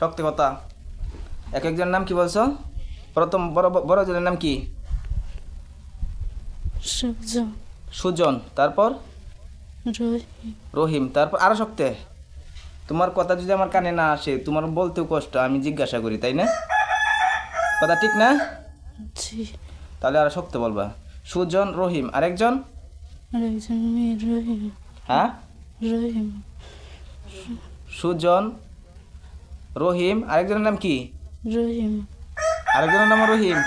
শক্ত কথা। এক একজনের নাম কি বলছো? প্রথম বড় বড় জনের নাম কি? সুজন। তারপর? রহিম। তারপর আরও শক্তি। তোমার কথা যদি আমার কানে না আসে তোমার বলতেও কষ্ট আমি জিজ্ঞাসা করি তাই না? কথা ঠিক না? তাহলে আরও শক্ত বলবা। সুজন রহিম। আরেকজন? রহিম। হ্যাঁ? রহিম। সুজন রহিম আরেকজনের নাম কি? রহিম। আরেকজনের নাম রহিম?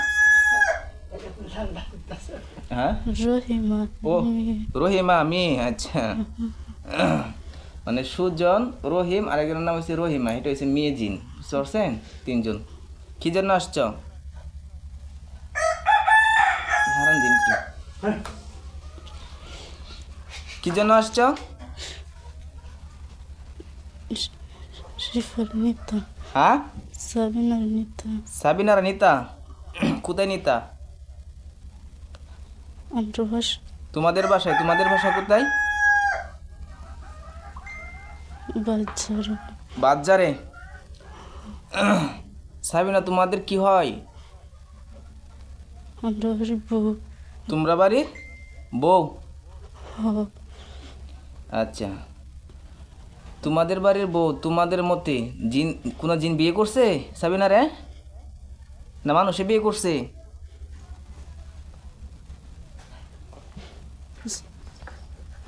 হ্যাঁ? রহিমা ও রহিমা আমি আচ্ছা। মানে সুজন রহিম আরেকজনের নাম হচ্ছে রহিমা এটা হচ্ছে মেয়ে জিন বুঝতে পারছেন? তিনজন। কি জন্য আসছ? হারান দিন কি জন্য আসছ? শিফার নিতা হ্যাঁ সাবিনার নিতা সাবিনার নিতা কোথায় নিতা আন্দ্রভাস তোমাদের বাসায় তোমাদের বাসা কোথায় বাচ্চার বাজারে সাবিনা তোমাদের কি হয় আন্দ্রভাস বউ তোমরা বাড়ির বউ আচ্ছা তোমাদের বাড়ির বউ তোমাদের মতে জিন কোনো জিন বিয়ে করছে? সাবিনা রে? না মানুষে বিয়ে করছে?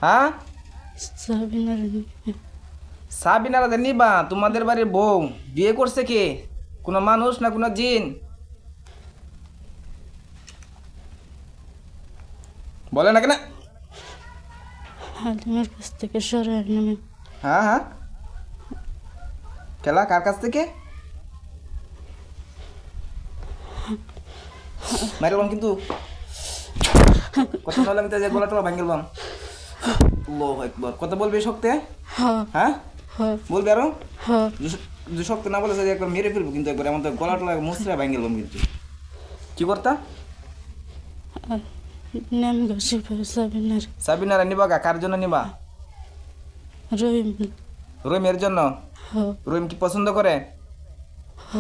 হ্যাঁ? সাবিনারা যে নিবা তোমাদের বাড়ির বউ বিয়ে করছে কে? কোনো মানুষ না কোনো জিন? বলে না কেন? হালিমার কাছ থেকে নামে হ্যাঁ হ্যাঁ। খেলা কার কাছ থেকে? মারিলাম কিন্তু। কথা বললাম তো যে গলা টলা ভাঙ আল্লাহু আকবার। কথা বলবি শক্তে? হ্যাঁ। হ বলবি আরও? হ যে শক্তি না বলেছে যে একবার মেরে ফেলব কিন্তু একবার গলা টলা মুসরা ভাঙ গেলাম কিন্তু। কি করতা? নাম সাবিনারা। নিবা কার জন্য নিবা? রহিম। জন্য? হ রুম কি পছন্দ করে? হ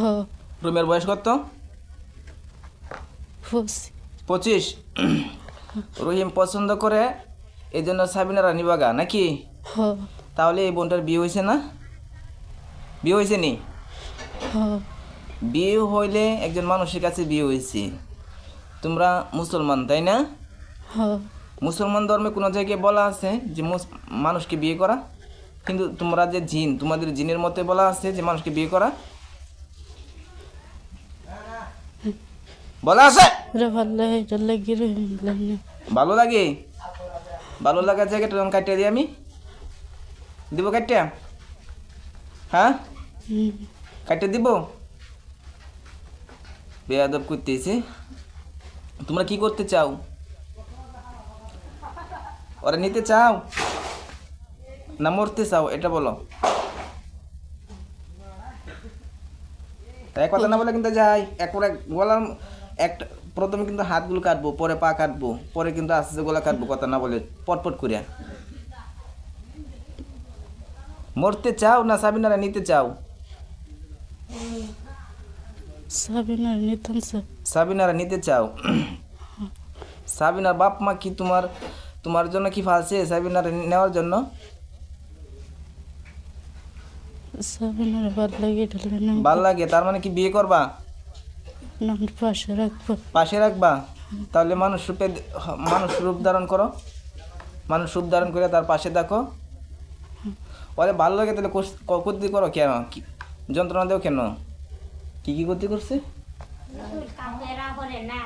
রুমের বয়স কত? পঁচিশ। রহিম পছন্দ করে এই জন্য নিবাগা নাকি? তাহলে এই বোনটার বিয়ে হয়েছে না? বিয়ে হয়েছে নি? বিয়ে হইলে একজন মানুষের কাছে বিয়ে হয়েছে। তোমরা মুসলমান তাই না? মুসলমান ধর্মে কোনো জায়গায় বলা আছে যে মানুষকে বিয়ে করা? কিন্তু তোমরা যে জিন তোমাদের জিনের মতে বলা আছে যে মানুষকে বিয়ে করা? বলা আছে? ভালো লাগি ভালো লাগে? ভালো লাগার জায়গাটা আমি কাটিয়ে দিই আমি। দিব কাটিয়া? হ্যাঁ? কাটিয়ে দিব? বেয়াদব করতেছি। তোমরা কি করতে চাও? ওরা নিতে চাও? না মরতে চাও এটা বলো। এক কথা না বলে কিন্তু যাই এক করে গলার একটা প্রথমে কিন্তু হাতগুলো কাটবো পরে পা কাটবো পরে কিন্তু আস্তে আস্তে গলা কাটবো কথা না বলে পটপট করিয়া। মরতে চাও না সাবিনারা নিতে চাও? সাবিনার নিতাম সাবিনারা নিতে চাও? সাবিনার বাপ মা কি তোমার তোমার জন্য কি ফালছে সাবিনারা নেওয়ার জন্য? সাবিনার ভালো লাগে লাগে নাম ভালো লাগে তার মানে কি বিয়ে করবা? নাম পাশে রাখব। পাশে রাখবা? তাহলে মানুষ রূপে মানুষ রূপ ধারণ করো। মানুষ রূপ ধারণ করে তার পাশে দেখো। ওরে ভালো লাগে তাহলে কোস- করো কেন? যন্ত্রণা দেও কেন? কি কি ক্ষতি করছে? না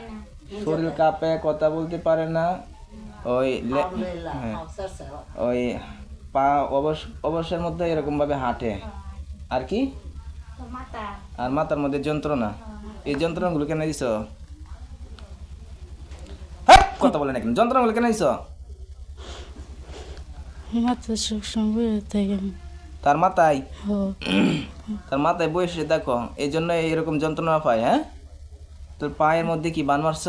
না শরীর কাঁপে কথা বলতে পারে না। ওই হ্যাঁ। ওই পা অবস অবসরের মধ্যে এরকম ভাবে হাঁটে। আর কি? আর মাথার মধ্যে যন্ত্রণা। এই যন্ত্রণাগুলো কেন দিছ? হ্যাঁ, কথা বলে না কেন? যন্ত্রণাগুলো কেন দিছ? তার মাথায়? তার মাথায় বসে দেখো এই জন্য এরকম যন্ত্রণা পায় হ্যাঁ? তোর পায়ের মধ্যে কি বান মারছ?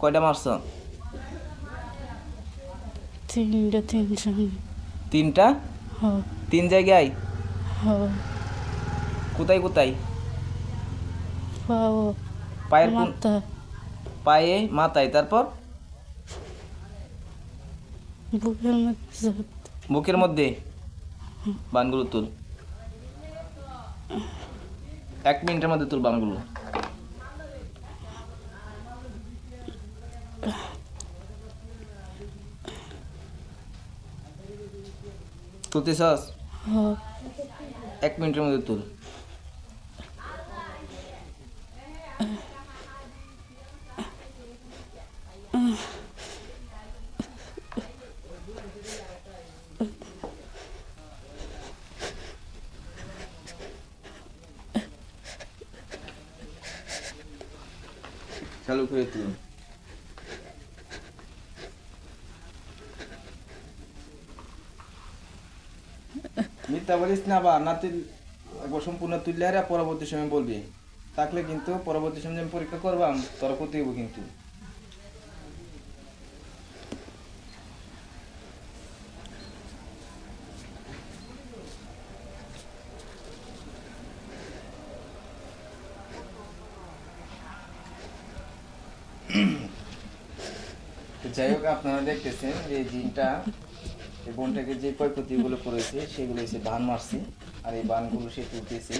কয়টা মারছ? তিনটা তিনজন। তিনটা? হ হ তিন জায়গায়? কোথায় কোথায়? পায়ের পায়ে মাথায়। তারপর? বুকের মধ্যে। বুকের মধ্যে? বানগুলো তুল। এক মিনিটের মধ্যে তুল বানগুলো তুলতেছস হ এক মিনিটের মধ্যে তুল। চালু করে তুল। মিথ্যা বলিস না বা না তুই একবার সম্পূর্ণ তুললে আর পরবর্তী সময় বলবি। থাকলে কিন্তু পরবর্তী সময় আমি পরীক্ষা করবাম তোরা করতে হইব কিন্তু। যাই হোক, আপনারা দেখতেছেন এই জিনটা এই বোনটাকে যে ক্ষয়ক্ষতিগুলো করেছে, সেগুলো এসে বান মারছে, আর এই বানগুলো সে তুলতেছে।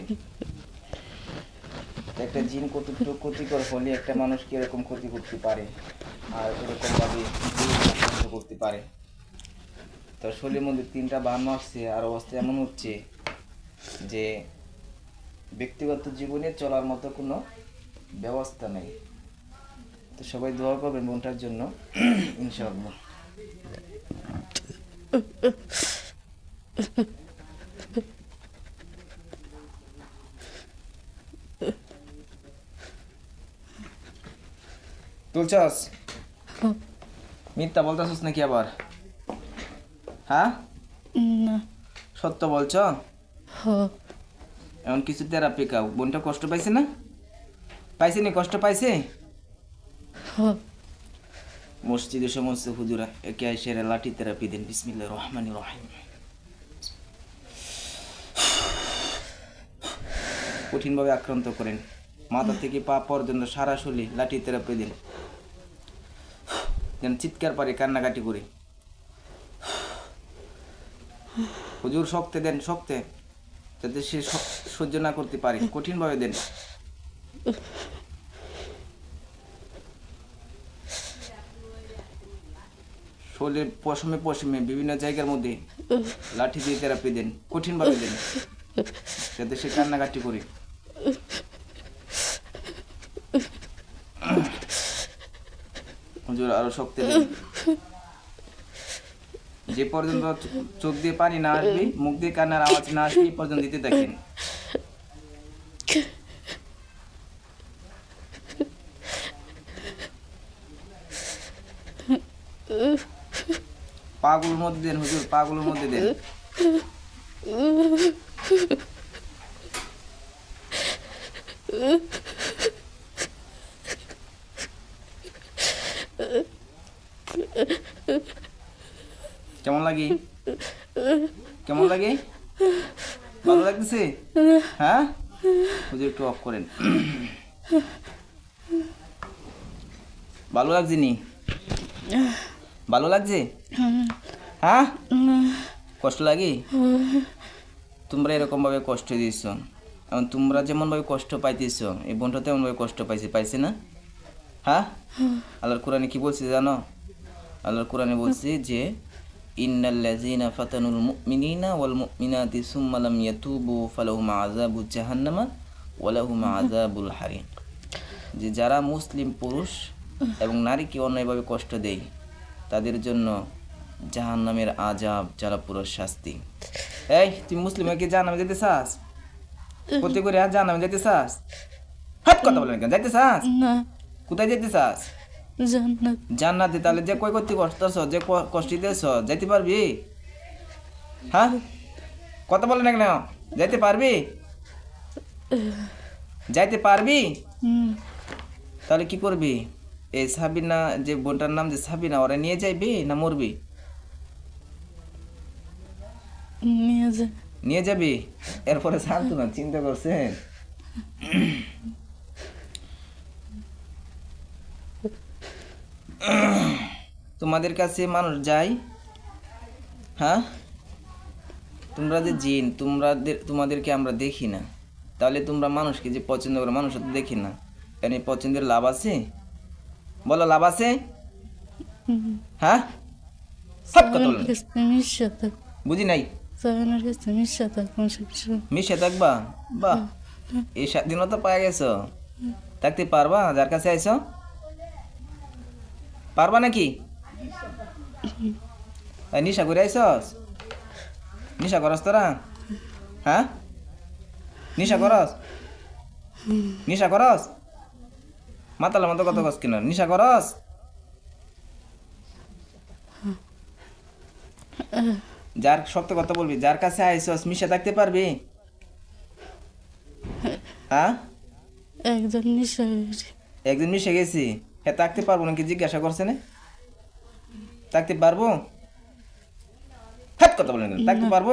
একটা জিন কতটুকু ক্ষতিকর হলে একটা মানুষকে এরকম ক্ষতি করতে পারে? আর এরকম ভাবে করতে পারে। তো শরীরের মধ্যে তিনটা বান মারছে, আর অবস্থা এমন হচ্ছে যে ব্যক্তিগত জীবনে চলার মতো কোনো ব্যবস্থা নেই। তো সবাই দোয়া করবেন বোনটার জন্য, ইনশাআল্লাহ। তুলছাস? মিথ্যা বলতেছস নাকি আবার? হ্যাঁ? না। সত্য বলছ? এমন কিছু থেরাপি কাউ বোনটা কষ্ট পাইছে না? পাইছে নি? কষ্ট পাইছে? হ মসজিদে সমস্ত হুজুরা একে এসে লাঠি থেরাপি দেন। বিসমিল্লাহ রহমান রহিম। কঠিনভাবে আক্রান্ত করেন। মাথা থেকে পা পর্যন্ত সারা শরীর লাঠি থেরাপি দিন। যেন চিৎকার পারে, কান্নাকাটি করে। হুজুর শক্তে দেন, শক্তে, যাতে স- সহ্য না করতে পারে। কঠিনভাবে দেন। শরীরের পশমে পশমে বিভিন্ন জায়গার মধ্যে লাঠি দিয়ে থেরাপি দেন, কঠিনভাবে দেন। যাতে সে কান্নাকাটি করে। হুজুর, আরও শক্তি যে পর্যন্ত চোখ দিয়ে পানি না আসবে, মুখ দিয়ে কান্নার আওয়াজ না আসবে, এই পর্যন্ত দিতে দেখেন। পাগুলোর মধ্যে দেন, হুজুর পাগুলোর মধ্যে দেন। কেমন লাগে? কেমন লাগে? ভালো লাগতেছে? হ্যাঁ? হুজুর, একটু অফ করেন। ভালো লাগছে নি? ভালো লাগছে? হ্যাঁ কষ্ট লাগে তোমরা এরকম ভাবে কষ্ট দিচ্ছ এখন তোমরা যেমন ভাবে কষ্ট পাইতেছ এই বোনটা তেমন ভাবে কষ্ট পাইছে পাইছে না হ্যাঁ আল্লাহর কোরআনে কি বলছে জানো আল্লাহর কোরআনে বলছে যে ইন্নাল্লাযীনা ফাতানুল মুমিনিনা ওয়াল মুমিনাতি সুম্মা লাম ইয়াতুবু ফালাহুম আযাবু জাহান্নামা ওয়া লাহুম আযাবুল হারিক যে যারা মুসলিম পুরুষ এবং নারীকে অন্যায়ভাবে কষ্ট দেয় তাদের জন্য জাহান্নামের আজাব যারা পুরো শাস্তি। এই তুই মুসলিমকে জাহান্নামে যেতে চাস প্রতি করে আর জাহান্নামে যেতে চাস হাট কথা বলেন কেন যাইতে চাস কোথায় যেতে চাস জান্নাত। জান্নাতে তাহলে যে কয় করতে কষ্টছ যে কষ্ট দিতেছ যাইতে পারবি? হ্যাঁ? কথা বলে না কেন যাইতে পারবি? যাইতে পারবি? তাহলে কি করবি? এই সাবিনা যে বোনটার নাম যে সাবিনা ওরা নিয়ে যাইবি না মরবি? নিয়ে যে নিয়ে যাবি? এরপরে শান্ত না চিন্তা করছেন? তোমাদের কাছে মানুষ যায় হ্যাঁ? তোমরা যে জিন তোমরা তোমাদেরকে আমরা দেখি না। তাহলে তোমরা মানুষকে যে পছন্দ করো মানুষ তো দেখি না। এখানে পছন্দের লাভ আছে? বলো লাভ আছে। হ্যাঁ? সব কথা বুঝি নাই? সাবিনার কাছে মিশা থাক কিছু মিশে থাকবা? বাহ। এই স্বাধীনতা পাওয়া গেছো? থাকতে পারবা? যার কাছে আইছো? পারবা নাকি? নিশা করে আইসস নিশা করস তোরা? হ্যাঁ? নিশা করস? নিশা করস? মাতালের মতো কত কস কিনা? নিশা করস? যার শক্ত কথা বলবি যার কাছে আইসস মিশে থাকতে পারবি? হ্যাঁ? একজন হয়েছে একদিন মিশে গেছি। হ্যাঁ থাকতে পারব নাকি জিজ্ঞাসা করছে না? থাকতে পারব? হাত কথা বলেন থাকতে পারব?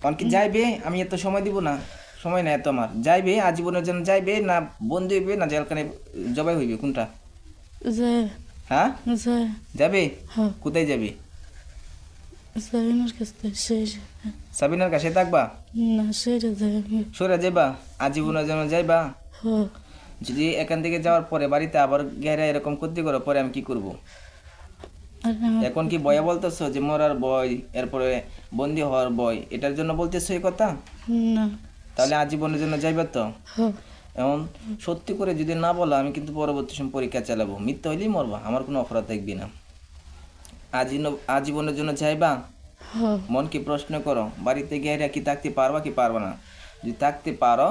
কারণ কি যাইবে? আমি এত সময় দিব না। সময় নাই এত আমার। যাইবে আজীবনের জন্য যাইবে না বন্ধু হইবে না জেলখানে জবাই হইবে। কোনটা? হ্যাঁ? যাবে? হ্যাঁ। কোথায় যাবে? সাবিনার কাছে সাবিনার কাছে থাকবা? না আমি সরে যাইবা আজীবনের জন্য যাইবা। হ্যাঁ যদি এখান থেকে যাওয়ার পরে বাড়িতে আবার গেরা এরকম করো পরে আমি কি করব? এখন কি বয়া বলতেছো যে মরার বয় এরপরে বন্দি হওয়ার বয় এটার জন্য বলতেছো এই কথা? না। তাহলে আজীবনের জন্য যাইবে তো? হ্যাঁ এমন সত্যি করে যদি না বলো আমি কিন্তু পরবর্তী সময় পরীক্ষা চালাবো। মিথ্যা হইলেই মরবা আমার কোনো অপরাধ থাকবে না। আজীবন আজীবনের জন্য যাইবা হ্যাঁ। মনকে প্রশ্ন করো বাড়িতে গিয়ে কি থাকতে পারবা কি পারবা না? যদি থাকতে পারো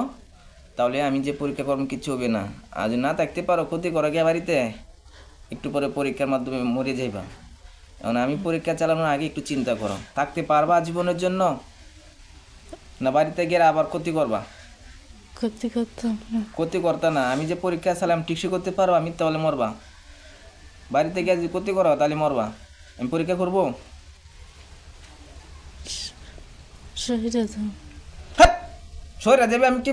তাহলে আমি যে পরীক্ষা করব কিছু হবে না। আর যদি না থাকতে পারো ক্ষতি করো গিয়ে বাড়িতে। একটু পরে পরীক্ষার মাধ্যমে মরে যাইবা। এখন আমি পরীক্ষা চালানোর আগে একটু চিন্তা করো থাকতে পারবা জীবনের জন্য? না বাড়িতে গিয়ে আবার ক্ষতি করবা? ক্ষতি করতাম ক্ষতি করতে না। আমি যে পরীক্ষা চালাম টিকসই করতে পারো আমি তাহলে মরবা। বাড়িতে গিয়ে যদি ক্ষতি করো তাহলে মরবা। আমি পরীক্ষা করব? সরে দেবে আমি কি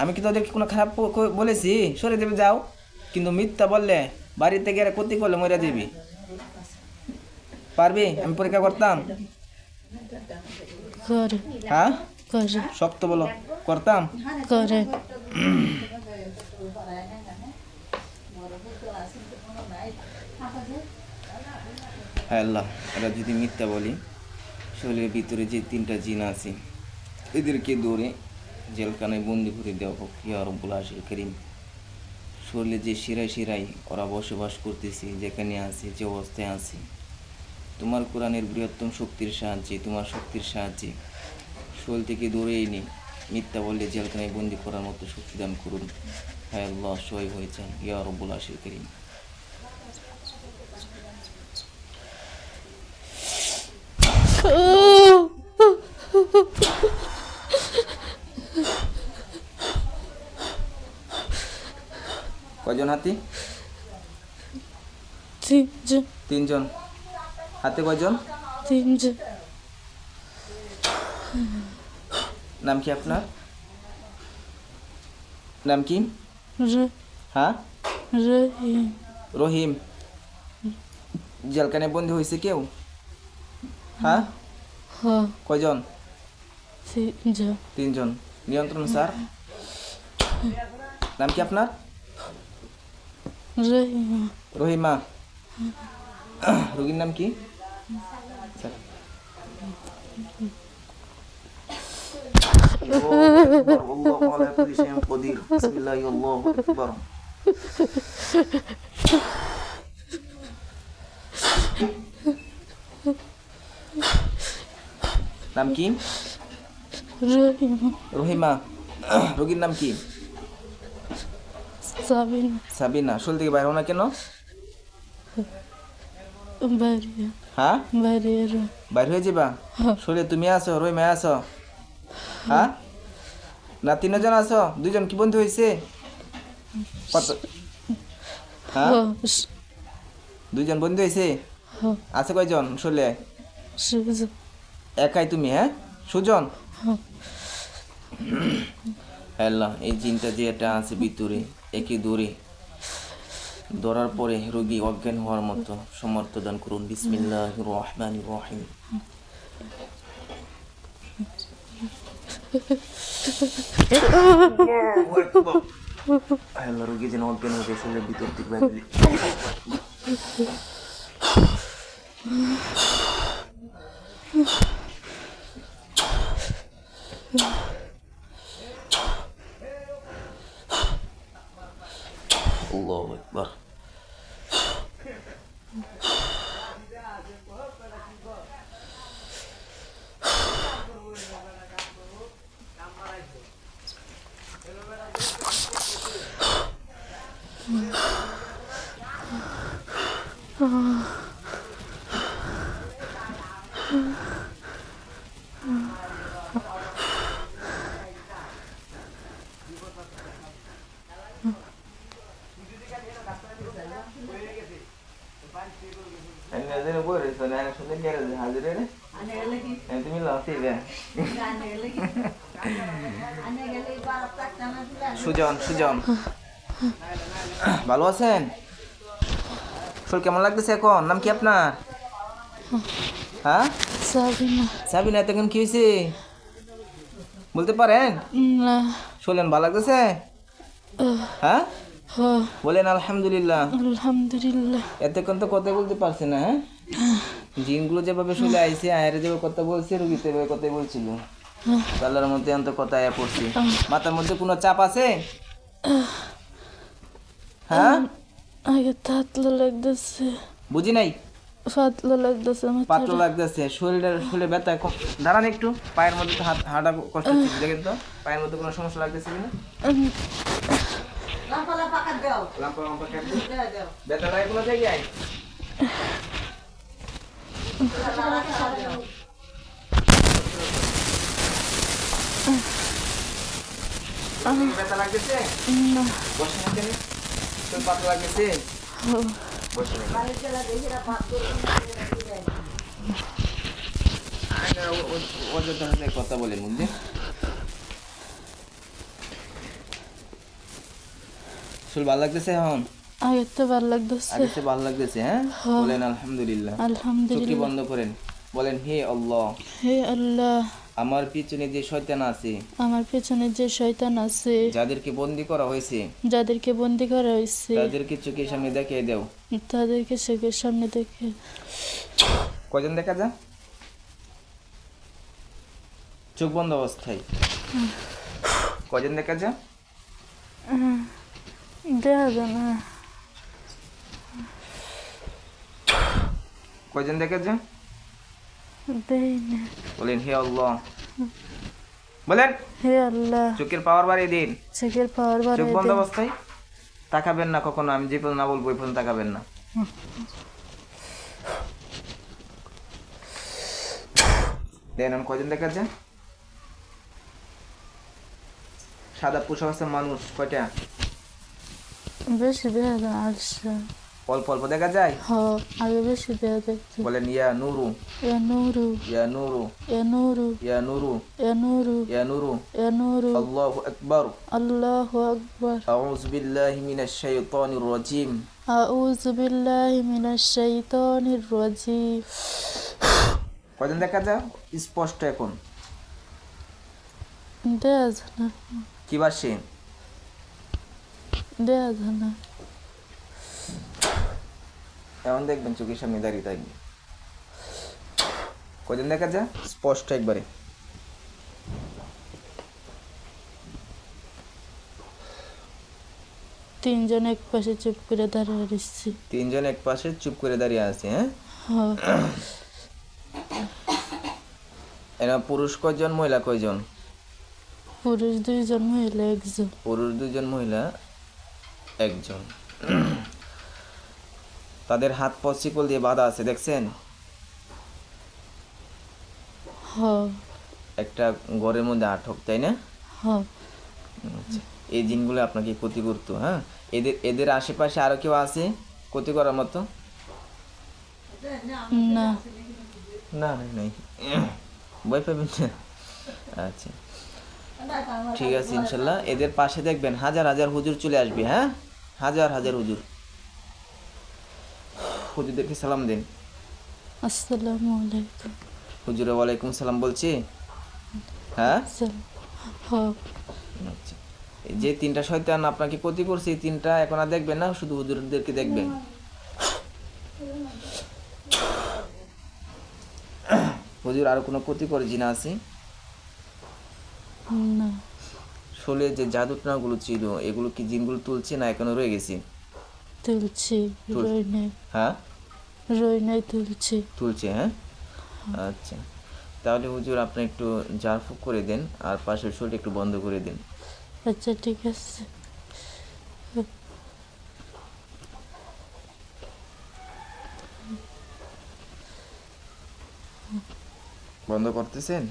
আমি কি তোদেরকে কোনো খারাপ বলেছি? সরে দেবে যাও। কিন্তু মিথ্যা বললে বাড়িতে গিয়ে ক্ষতি করলে মরে যাবি। পারবি? আমি পরীক্ষা করতাম। হ্যাঁ? শক্ত বলো। করতাম? করে। হ্যাঁ আল্লাহ এরা যদি মিথ্যা বলি, শরীরের ভিতরে যে তিনটা জিন আছে, এদেরকে দৌড়ে জেলখানায় বন্দি করে দেওয়া হোক। ইয়া রব্বুল আশির করিম। শরীরে যে শিরায় শিরাই ওরা বসবাস করতেছে, যেখানে আছে, যে অবস্থায় আছে। তোমার কোরআনের বৃহত্তম শক্তির সাহায্যে, তোমার শক্তির সাহায্যে শরীর থেকে দৌড়ে এনে মিথ্যা বললে জেলখানায় বন্দি করার মতো শক্তি দান করুন। হ্যাঁ আল্লাহ সহায় হয়েছেন। ইয়া আশির করিম। কয়জন হাতি? তিনজন। তিনজন। হাতে কয়জন? তিনজন। নাম কি আপনার? নাম কি? হ্যাঁ? রহিম। রহিম। জেলখানে বন্দি হয়েছে কেউ? হ্যাঁ? হ। কয়জন? তিনজন। তিনজন। নিয়ন্ত্রণ স্যার? নাম কি আপনার? রহিমা। রোগীর নাম কি? স্যার। নাম কি? রহিম। রোগীর নাম কি? সাবিনা। শরীর থেকে বাইরে না কেন? হ্যাঁ? বাইরে হয়ে যাবা? শরীরে তুমি আছো রহিমা আছো হ্যাঁ? না তিনজন আছো দুজন কি বন্ধু হয়েছে কত হ্যাঁ? দুইজন বন্ধু হয়েছে আছে কয়জন সুযোগ একাই তুমি হ্যাঁ? সুজন? হ্যাঁ। এই জিনটা যে এটা আছে ভিতরে, একে দূরে ধরার পরে রোগী অজ্ঞান হওয়ার মতো সমর্থ দান করুন। বিসমিল্লাহ রহমান রহিম। আল্লাহ রোগী যেন অজ্ঞান হয়ে শরীরের ভিতর থেকে দিয়ে। আল্লাহু আকবার ভালো আছেন? শরীর কেমন লাগতেছে এখন? নাম কি আপনার? হ্যাঁ? সাবিনা। সাবিনা তখন কি হয়েছে বলতে পারেন? না। শোলেন ভালো লাগতেছে? হ্যাঁ? বলেন আলহামদুলিল্লাহ। আলহামদুলিল্লাহ। এতক্ষণ তো কথা বলতে পারছে না হ্যাঁ? জিনগুলো যেভাবে শুলে আইছে আয়ের যেভাবে কথা বলছে রুগী সেভাবে কথাই বলছিল। আল্লাহর মধ্যে অন্ত কথা পড়ছি। মাথার মধ্যে কোনো চাপ আছে? হ্যাঁ? আগে তাতলা লাগতেছে। বুঝি নাই? পাতলা লাগতেছে আমার পাত্র লাগতেছে শরীরের শরীরে ব্যথা দাঁড়ান একটু পায়ের মধ্যে তো হাত হাঁটা কষ্ট হচ্ছে দেখেন তো পায়ের মধ্যে কোনো সমস্যা লাগতেছে কিনা? লাম্পা লাম্পা কাট দিই। ব্যথা লাগে কোনো জায়গায়? ব্যথা লাগতেছে? না। বসে না কেন তোর পাতলা কথা মধ্যে শুল ভালো লাগতেছে এখন? আগে তো ভালো লাগতেছে। আগে সে ভালো লাগতেছে হ্যাঁ? বলেন আলহামদুলিল্লাহ। চোখটি আলহামদুলিল্লাহ বন্ধ করেন। বলেন হে আল্লাহ। হে আল্লাহ। আমার পিছনে যে শয়তান আছে আমার পেছনে যে শয়তান আছে যাদেরকে বন্দি করা হয়েছে যাদেরকে বন্দি করা হয়েছে তাদেরকে চোখের সামনে দেখিয়ে দেও। তাদেরকে চোখের সামনে দেখে। কজন দেখা যা চোখ বন্ধ অবস্থায়। কজন দেখা যা দেখা যায় না। কজন দেখা যা বলেন হে আল্লাহ। বলেন হে আল্লাহ। চোখের পাওয়ার বাড়িয়ে দিন। চোখের পাওয়ার বাড়িয়ে চোখ বন্ধ অবস্থায়? তাকাবেন না কখনো আমি যে পর্যন্ত না বলব ওই পর্যন্ত তাকাবেন না। দেন এখন কজন দেখা যায় সাদা পোশাক আছে মানুষ কয়টা? বেশি না আলসা অল্প অল্প দেখা যায়? হ আগে বেশি দেওয়া দেখছি বলেন ইয়া নুরু। এ নুরু। ইয়া নুরু। এ নুরু। ইয়া নুরু। এ নুরু। ইয়া নুরু। এ নুরু। আল্লাহু আকবার। আল্লাহু আকবার। আউযু বিল্লাহি মিনাশ শাইতানির রাজিম। আউযু বিল্লাহি মিনাশ শাইতানির রাজিম। কজন দেখা যায়? স্পষ্ট এখন। দেওয়া যায় না। কি বাসে? দেওয়া যায় না। এখন দেখবেন চোখের সামনে দাঁড়িয়ে থাকবে কজন দেখা যায়? স্পষ্ট একবারে। তিনজন এক পাশে চুপ করে দাঁড়িয়ে দিচ্ছি তিনজন এক পাশে চুপ করে দাঁড়িয়ে আছে হ্যাঁ? এরা পুরুষ কয়জন মহিলা কয়জন? পুরুষ দুইজন মহিলা একজন। পুরুষ দুজন মহিলা একজন। তাদের হাত পা শিকল দিয়ে বাঁধা আছে দেখছেন? একটা ঘরের মধ্যে আটক তাই না? আচ্ছা। এই জিনগুলো আপনাকে ক্ষতি করতো হ্যাঁ? এদের এদের আশেপাশে আরও কেউ আছে ক্ষতি করার মতো? না। না না নাই। ভয় পাবেন না। আচ্ছা। ঠিক আছে ইনশাল্লাহ। এদের পাশে দেখবেন হাজার হাজার হুজুর চলে আসবে হ্যাঁ? হাজার হাজার হুজুর। হুজুরদেরকে সালাম দিন। আসসালামু আলাইকুম। হুজুরে ওয়ালাইকুম সালাম বলছি? হ্যাঁ? হ্যাঁ। আচ্ছা। এই যে তিনটা শয়তান আপনাকে ক্ষতি করছে এই তিনটা এখন আর দেখবেন না শুধু হুজুরদেরকে দেখবেন। হুজুর আর কোনো ক্ষতি করে জিনা আছে? না। শোলে যে জাদুটনাগুলো ছিল এগুলো কি জিনগুলো তুলছে না এখনও রয়ে গেছে? তুলছি রই নাই। হ্যাঁ? রই নাই তুলছি। তুলছে হ্যাঁ? আচ্ছা। তাহলে হুজুর আপনি একটু জারফুক করে দেন আর পাশের শোলটা একটু বন্ধ করে দিন। আচ্ছা ঠিক আছে। বন্ধ করতেছেন?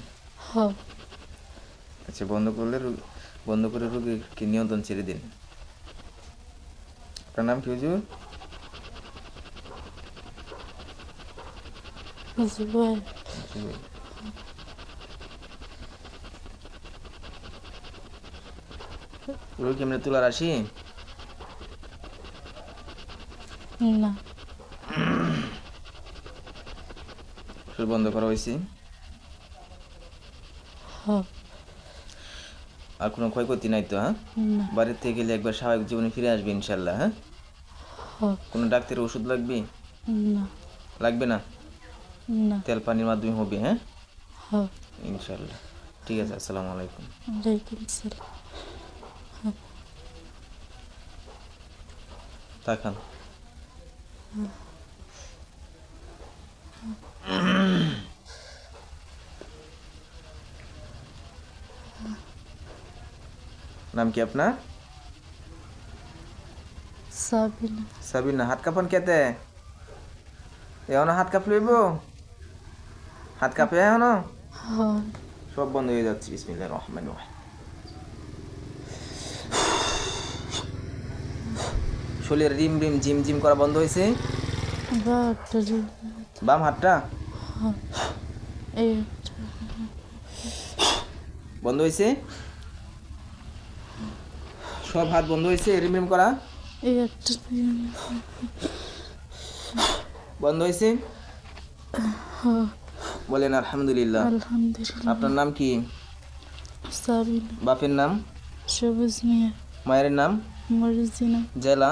হ্যাঁ। আচ্ছা বন্ধ করলে বন্ধ করে রোগীকে নিয়ন্ত্রণ ছেড়ে দিন। আপনার নাম কি হুজুর? জুবাই রোগী এমনি তোলার আসি? না। বন্ধ করা হয়েছে। হ্যাঁ। আর কোনো ক্ষয়ক্ষতি নাই তো হ্যাঁ? বাড়ির থেকে গেলে একবার স্বাভাবিক জীবনে ফিরে আসবে ইনশাল্লাহ হ্যাঁ? হ্যাঁ কোনো ডাক্তারের ওষুধ লাগবে? না। লাগবে না? না। তেল পানির মাধ্যমে হবে হ্যাঁ? হ্যাঁ ইনশাল্লাহ। ঠিক আছে আসসালামু আলাইকুম। ওয়ালাইকুম সালাম তাকান নাম কি আপনার? সাবিনা। সাবিনা হাত কাপন কেতে? এখনও হাত হাত কাপে এখনও? হ্যাঁ। সব বন্ধ হয়ে যাচ্ছে বিসমিল্লাহির রহমানির রহিম। শরীরের রিম রিম জিম জিম করা বন্ধ হয়েছে? বাম হাতটা? বন্ধ হয়েছে? সব হাত বন্ধ হয়েছে রিম রিম করা? বন্ধ হয়েছে? হ্যাঁ। বলেন আলহামদুলিল্লাহ। আলহামদুলিল্লাহ। আপনার নাম কি? বাপের নাম? সবুজ মিয়া। মায়ের নাম? মরিজিনা জেলা?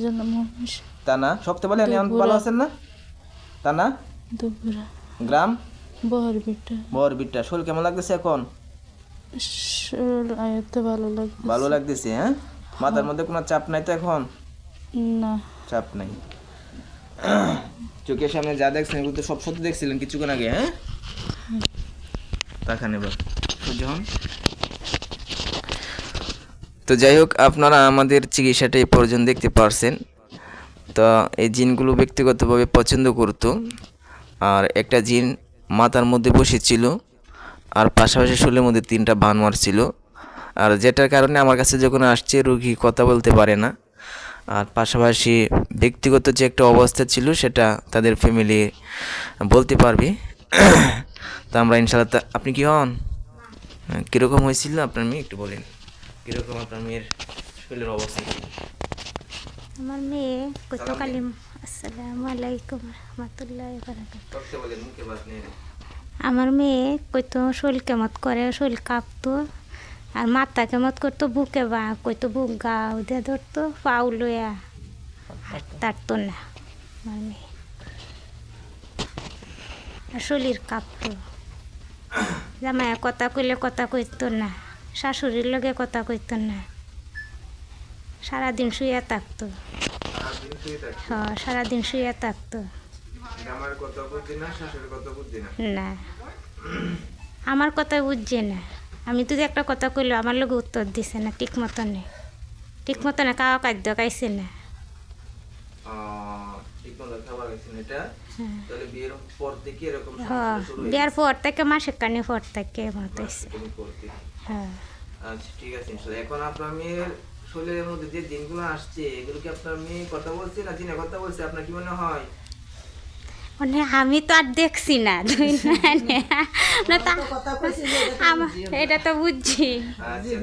জেলা মহিষ তানা শক্ত বলেন এখন ভালো আছেন না? তানা দুপুরা। গ্রাম? বহর বেটা বর বিটটা শরীর কেমন লাগতেছে এখন? ভালো লাগে ভালো লাগতেছে হ্যাঁ? মাথার মধ্যে কোনো চাপ নাই তো এখন? না। চাপ নাই। চোখের সামনে যা দেখছেন এগুলো তো সব সত্যি দেখছিলেন কিছুক্ষণ আগে হ্যাঁ? তাকান এবার। সহ্য হন তো যাই হোক আপনারা আমাদের চিকিৎসাটা এই পর্যন্ত দেখতে পারছেন। তো এই জিনগুলো ব্যক্তিগতভাবে পছন্দ করতো। আর একটা জিন মাথার মধ্যে বসেছিল। আর পাশাপাশি শরীরের মধ্যে তিনটা বান মারছিল আর যেটার কারণে আমার কাছে যখন আসছে রুগী কথা বলতে পারে না। আর পাশাপাশি ব্যক্তিগত যে একটা অবস্থা ছিল সেটা তাদের ফ্যামিলি বলতে পারবে। তো আমরা ইনশাল্লাহ আপনি কি হন? কীরকম হয়েছিল আপনার মেয়ে? একটু বলেন। কীরকম আপনার মেয়ের শরীরের অবস্থা? আমার মেয়ে কত কালিম আসসালামু আলাইকুম রহমতুল্লাহ আমার মেয়ে কইতো শরীর কেমত করে? শরীর কাঁপতো। আর মাথা কেমত করতো? বুকে বা। কইতো বুক গা উদে ধরতো পাউ লইয়া তারতো না। আমার মেয়ে। আর শরীর কাঁপতো। জামাই কথা কইলে কথা কইতো না। শাশুড়ির লগে কথা কইতো না। সারাদিন শুয়ে থাকতো। হ্যাঁ সারাদিন শুয়ে থাকতো। আমার কথা বুঝছি না শাশুড়ির কথা বুঝছি না? না। আমার কথা বুঝছে না। আমি তো একটা কথা কইলো আমার লোক উত্তর দিছে না ঠিক মতনে ঠিক মতনে খাওয়া খাদ্য খাইছে না। মতো বিয়ের পর থেকে হ্যাঁ পর থেকে কানে পর থেকে মত হ্যাঁ। আচ্ছা ঠিক আছে এখন আপনার মেয়ের শরীরের মধ্যে যে দিনগুলো আসছে এগুলো কি আপনার মেয়ে কথা বলছে না জিনে কথা বলছে? আপনার কি মনে হয়? মানে আমি তো আর দেখছি না না তা এটা তো বুঝছি। আচ্ছা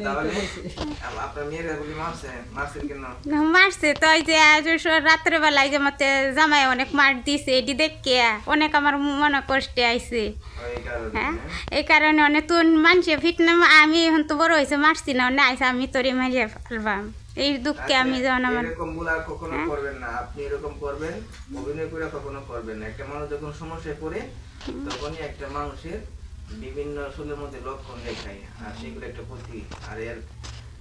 মারছে না, তো ওই যে রাত্রেবেলায় যে মতে জামাই অনেক মার দিছে এটি দেখে অনেক আমার মনে কষ্টে আইছে। হ্যাঁ? এই কারণে অনেক তুই মানুষে ফিটনা আমি এখন তো বড় হয়েছে মারছি না অনেক আইসে আমি তোরে মারিয়ে ফেলবাম। এই দুঃখে আমি যখন আমার এরকম ভুল আর কখনো হ্যাঁ? করবেন না আপনি এরকম করবেন অভিনয় করে কখনো করবেন না। একটা মানুষ যখন সমস্যায় পড়ে তখনই একটা মানুষের বিভিন্ন আসলের মধ্যে লক্ষণ দেখায় আর সেগুলো একটা ক্ষতি। আর এর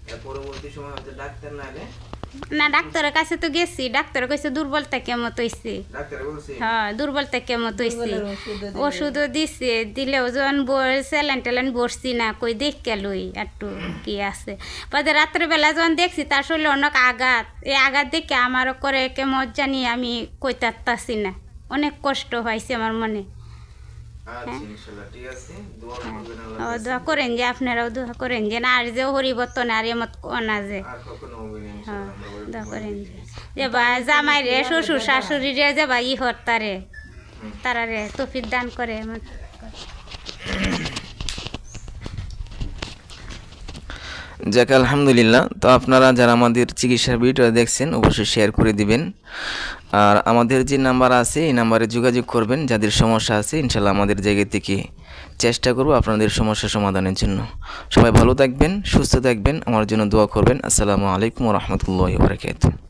এর পরবর্তী সময় হয়তো ডাক্তার না এলে না ডাক্তারের কাছে তো গেছি। ডাক্তার কইছে দুর্বলতা কেমত হইছে? হ্যাঁ দুর্বলতা কেমত হইছে? ওষুধও দিছে। দিলেও যখন স্যালাইন ট্যালাইন বসছি না কই দেখ লই একটু কি আছে। পরে রাত্রেবেলা যখন দেখছি তার শরীরে অনেক আঘাত। এই আঘাত দেখে আমারও করে কেমন জানি আমি কইতে পারতাছি না। অনেক কষ্ট হয়েছে আমার মনে। ও আল্লাহ দোয়া করেন যে আপনারাও দোয়া করেন যে না আর যে হরিবর্তন আর এমত না যে। হ্যাঁ। দোয়া করেন যে। যে বা জামাই রে শ্বশুর শাশুড়ি রে যে বা ই হরতারে তারা রে তফির দান করে আমার যাক আলহামদুলিল্লাহ। তো আপনারা যারা আমাদের চিকিৎসার ভিডিও দেখছেন অবশ্যই শেয়ার করে দিবেন। আর আমাদের যে নাম্বার আছে, এই নাম্বারে যোগাযোগ করবেন, যাদের সমস্যা আছে, ইনশাল্লাহ আমাদের জায়গা থেকে চেষ্টা করব আপনাদের সমস্যা সমাধানের জন্য। সবাই ভালো থাকবেন, সুস্থ থাকবেন, আমার জন্য দোয়া করবেন। আসসালামু আলাইকুম রহমতুল্লাহ বারকাত